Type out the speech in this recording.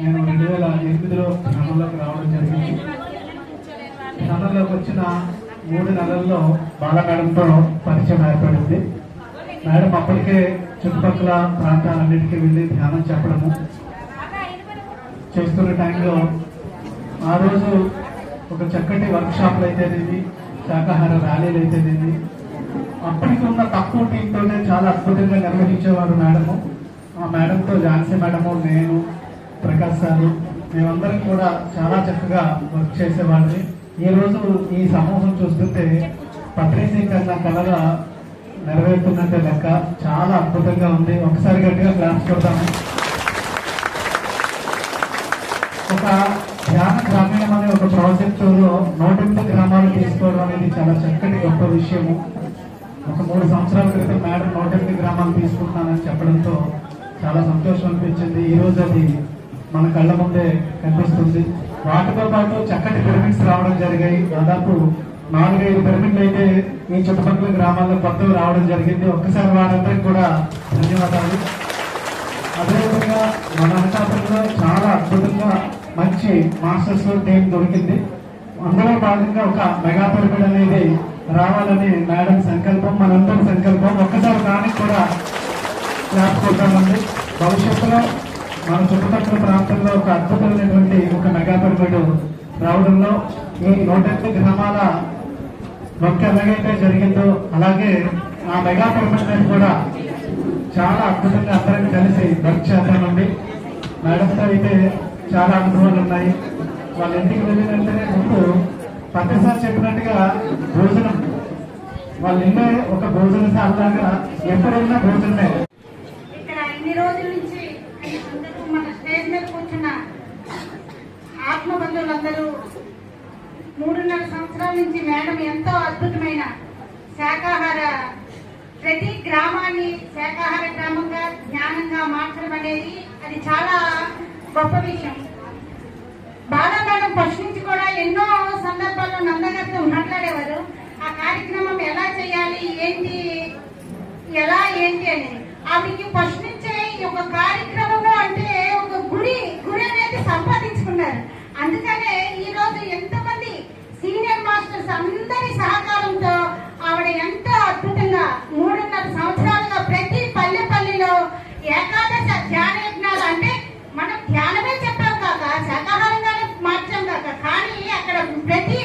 నేను రెండు వేల ఎనిమిదిలో స్థానంలోకి రావడం జరిగింది. స్థానంలోకి వచ్చిన మూడు నెలల్లో బాల మేడంతో పరిచయం ఏర్పడింది. మేడం అప్పటికే చుట్టుపక్కల ప్రాంతాలన్నిటికీ వెళ్ళి ధ్యానం చెప్పడము చేస్తున్న టైంలో ఆ రోజు ఒక చక్కటి వర్క్షాప్లు షాప్లు శాకాహార ర్యాలీలు అయితేనేమి అప్పటికి ఉన్న తక్కువ టీంతోనే చాలా అద్భుతంగా నిర్వహించేవారు మేడము. ఆ మేడంతో ఝాన్సీ మేడము నేను ప్రకాష్ సారు మేమందరం కూడా చాలా చక్కగా వర్క్ చేసేవాడిని ఈ రోజు ఈ సమూహం చూస్తుంటే పత్రికీకరణ కళగా నెరవేరుతున్నట్టే లెక్క. చాలా అద్భుతంగా ఉంది. ఒకసారి గట్టిగా క్లాస్ కొడతాము ఒక ధ్యాన గ్రామీణం అనే ఒక ప్రాజెక్టులో లో గ్రామాలు తీసుకోవడం అనేది చాలా చక్కటి గొప్ప విషయము. ఒక మూడు సంవత్సరాల క్రితం మేడం నూట గ్రామాలు తీసుకుంటున్నానని చెప్పడంతో చాలా సంతోషం అనిపించింది. ఈ రోజు అది మన కళ్ళ ముందే కనిపిస్తుంది. వాటితో పాటు చక్కటి పిరమిడ్స్ రావడం జరిగాయి. దాదాపు నాలుగైదు పిరమిడ్లు అయితే ఈ చుట్టుపక్కల గ్రామాల్లో కొత్తవి రావడం జరిగింది. ఒక్కసారి వారందరికీ కూడా ధన్యవాదాలు. అదేవిధంగా మన అనకాపల్లిలో చాలా అద్భుతంగా మంచి మాస్టర్స్ టీం దొరికింది. అందులో భాగంగా ఒక మెగా పిరమిడ్ అనేది రావాలని మేడం సంకల్పం మనందరి సంకల్పం. ఒక్కసారి దానికి కూడా జ్ఞాపకొద్దామండి భవిష్యత్తులో మన చుట్టుపక్కల ప్రాంతంలో ఒక అద్భుతమైనటువంటి ఒక మెగా పిరమిడ్ రావడంలో ఈ నూట గ్రామాల మొక్క ఎలాగైతే జరిగిందో అలాగే ఆ మెగా పిరమిడ్ కూడా చాలా అద్భుతంగా అందరం కలిసి వర్క్ చేద్దామండి మేడంతో అయితే చాలా అనుభవాలు ఉన్నాయి. వాళ్ళ ఇంటికి వెళ్ళిన వెంటనే ముందు ప్రతిసారి చెప్పినట్టుగా భోజనం వాళ్ళ ఇల్లే ఒక భోజనశాల లాగా ఎప్పుడైనా భోజనమే. ఇక్కడ ఇన్ని రోజుల నుంచి అందరూ మన స్టేజ్ మీద కూర్చున్న అందరూ మూడున్నర సంవత్సరాల నుంచి మేడం ఎంతో అద్భుతమైన శాకాహార ప్రతి గ్రామాన్ని శాకాహార గ్రామంగా జ్ఞానంగా మార్చడం అనేది అది చాలా గొప్ప విషయం. బాలా మేడం ఫస్ట్ నుంచి కూడా ఎన్నో సందర్భాల్లో నందగారితో మాట్లాడేవారు. ఆ కార్యక్రమం ఎలా చేయాలి ఏంటి ఎలా ఏంటి అని. ఆవిడకి ఫస్ట్ నుంచే ఒక కార్యక్రమము అంటే ఒక గుడి గుడి అనేది సంపాదించుకున్నారు. అందుకనే ఈ రోజు ఎంతమంది సీనియర్ మాస్టర్స్ అందరి సహకారంతో ఆవిడ ఎంతో అద్భుతంగా మూడున్నర సంవత్సరాలుగా ప్రతి పల్లె పల్లెలో ఏకాదశ ధ్యాన యజ్ఞాలు అంటే మనం ధ్యానమే చెప్పాం కాక శాకాహారంగానే మార్చాం కాక కానీ అక్కడ ప్రతి